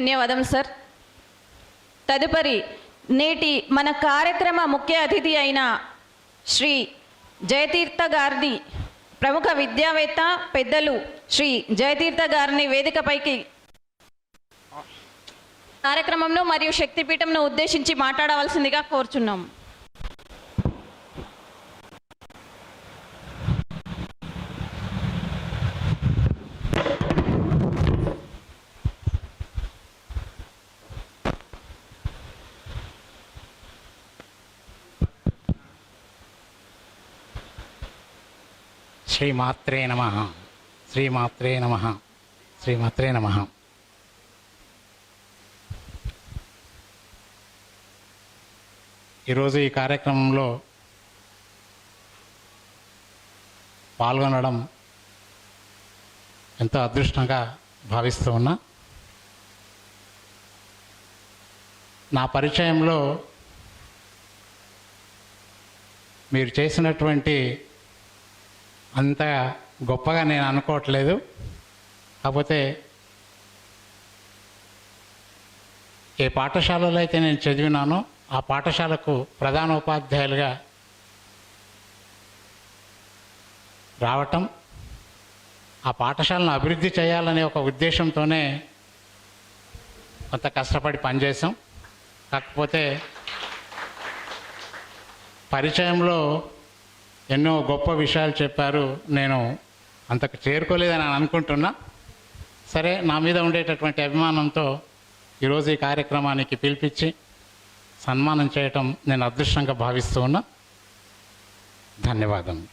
ధన్యవాదం సార్. తదుపరి నేటి మన కార్యక్రమ ముఖ్య అతిథి అయిన శ్రీ జయతీర్థ గారిని ప్రముఖ విద్యావేత్త పెద్దలు శ్రీ జయతీర్థ గారిని వేదికపైకి కార్యక్రమంలో మరియు శక్తిపీఠంను ఉద్దేశించి మాట్లాడవలసిందిగా కోరుచున్నాం. శ్రీమాత్రే నమ. శ్రీమాత్రే నమ. శ్రీమాత్రే నమ. ఈరోజు ఈ కార్యక్రమంలో పాల్గొనడం ఎంతో అదృష్టంగా భావిస్తూ ఉన్నా. నా పరిచయంలో మీరు చేసినటువంటి అంత గొప్పగా నేను అనుకోవట్లేదు. కాకపోతే ఏ పాఠశాలలో అయితే నేను చదివినానో ఆ పాఠశాలకు ప్రధాన ఉపాధ్యాయులుగా రావటం ఆ పాఠశాలను అభివృద్ధి చేయాలనే ఒక ఉద్దేశంతోనే కొంత కష్టపడి పనిచేసాం కాకపోతే పరిచయంలో ఎన్నో గొప్ప విషయాలు చెప్పారు. నేను అంతకు చేరుకోలేదని అనుకుంటున్నా. సరే నా మీద ఉండేటటువంటి అభిమానంతో ఈరోజు ఈ కార్యక్రమానికి పిలిపించి సన్మానం చేయటం నేను అదృష్టంగా భావిస్తూ ఉన్నా. ధన్యవాదం